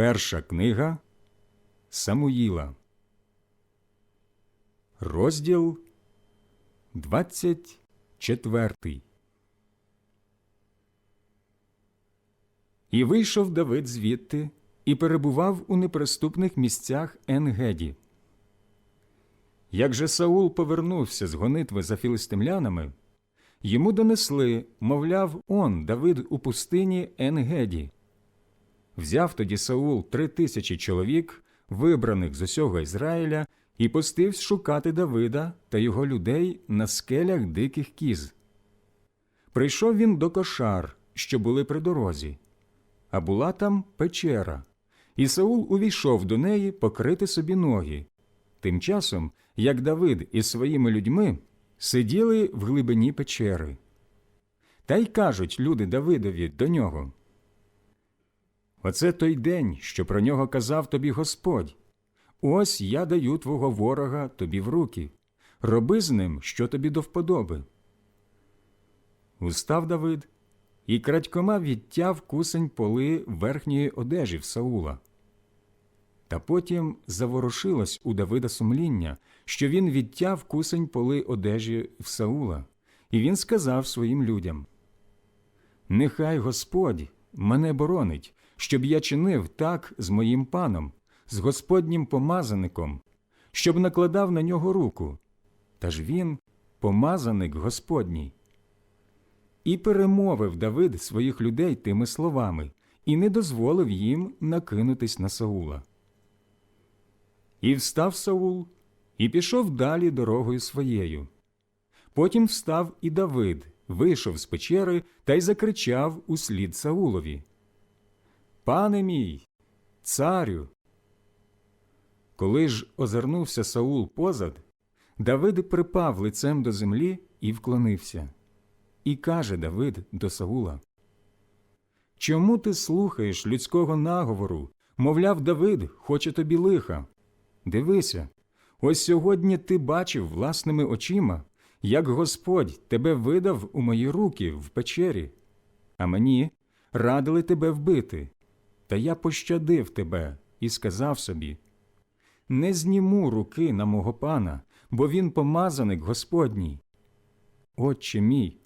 Перша книга Самуїла, розділ 24 І вийшов Давид звідти і перебував у неприступних місцях Енгеді. Як же Саул повернувся з гонитви за філистимлянами, йому донесли, мовляв, он Давид у пустині Енгеді. Взяв тоді Саул три тисячі чоловік, вибраних з усього Ізраїля, і пустився шукати Давида та його людей на скелях диких кіз. Прийшов він до кошар, що були при дорозі, а була там печера, і Саул увійшов до неї покрити собі ноги. Тим часом, як Давид із своїми людьми сиділи в глибині печери. Та й кажуть люди Давидові до нього. Оце той день, що про нього казав тобі Господь. Ось я даю твого ворога тобі в руки. Роби з ним, що тобі до вподоби. Устав Давид і крадькома відтяв кусень поли верхньої одежі в Саула. Та потім заворушилось у Давида сумління, що він відтяв кусень поли одежі в Саула, і він сказав своїм людям Нехай Господь мене боронить, щоб я чинив так з моїм паном, з Господнім помазаником, щоб накладав на нього руку. Та ж він помазаник Господній. І перемовив Давид своїх людей тими словами і не дозволив їм накинутись на Саула. І встав Саул і пішов далі дорогою своєю. Потім встав і Давид, вийшов з печери та й закричав услід Саулові Пане мій, царю. Коли ж озирнувся Саул позад, Давид припав лицем до землі і вклонився. І каже Давид до Саула Чому ти слухаєш людського наговору? Мовляв, Давид хоче тобі лиха. Дивися, ось сьогодні ти бачив власними очима, як Господь тебе видав у мої руки в печері, а мені радили тебе вбити. Та я пощадив тебе і сказав собі Не зніму руки на мого пана, бо він помазаник Господній. Отче мій,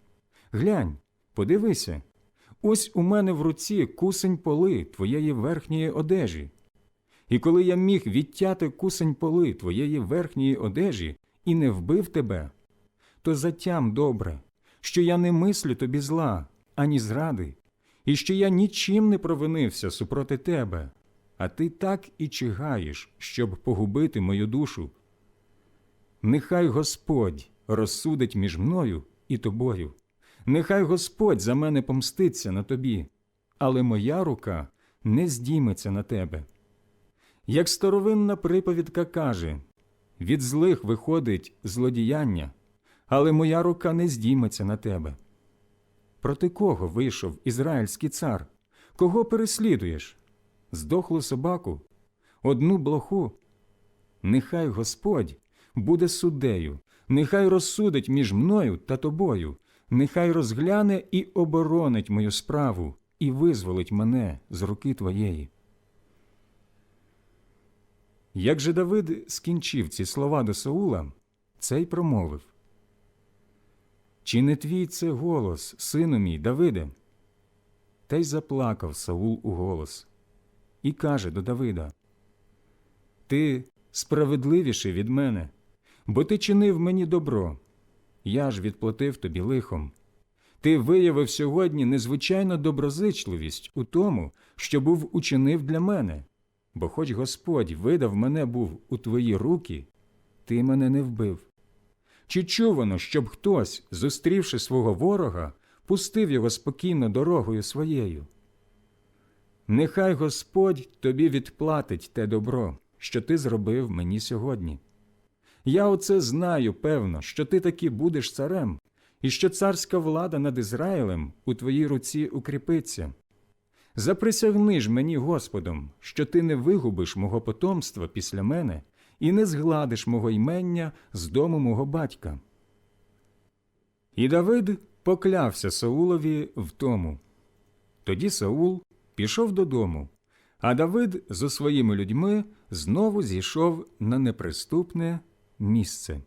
глянь, подивися, ось у мене в руці кусень поли твоєї верхньої одежі. І коли я міг відтяти кусень поли твоєї верхньої одежі і не вбив тебе, то затям добре, що я не мислю тобі зла, ані зради, і що я нічим не провинився супроти тебе, а ти так і чигаєш, щоб погубити мою душу. Нехай Господь розсудить між мною і тобою, нехай Господь за мене помститься на тобі, але моя рука не здійметься на тебе. Як старовинна приповідка каже від злих виходить злодіяння, але моя рука не здійметься на тебе. Проти кого вийшов ізраїльський цар? Кого переслідуєш? Здохлу собаку, одну блоху. Нехай Господь буде суддею, нехай розсудить між мною та тобою, нехай розгляне і оборонить мою справу і визволить мене з руки твоєї. Як же Давид скінчив ці слова до Саула, цей промовив Чи не твій це голос, сину мій, Давиде? Та й заплакав Саул у голос і каже до Давида Ти справедливіший від мене, бо ти чинив мені добро, я ж відплатив тобі лихом. Ти виявив сьогодні незвичайну доброзичливість у тому, що був учинив для мене бо хоч Господь видав мене був у твої руки, ти мене не вбив. Чи чувано, щоб хтось, зустрівши свого ворога, пустив його спокійно дорогою своєю? Нехай Господь тобі відплатить те добро, що ти зробив мені сьогодні. Я оце знаю, певно, що ти таки будеш царем, і що царська влада над Ізраїлем у твоїй руці укріпиться. Заприсягни ж мені Господом, що ти не вигубиш мого потомства після мене і не згладиш мого ймення з дому мого батька. І Давид поклявся Саулові в тому. Тоді Саул пішов додому, А Давид зі своїми людьми знову зійшов на неприступне місце.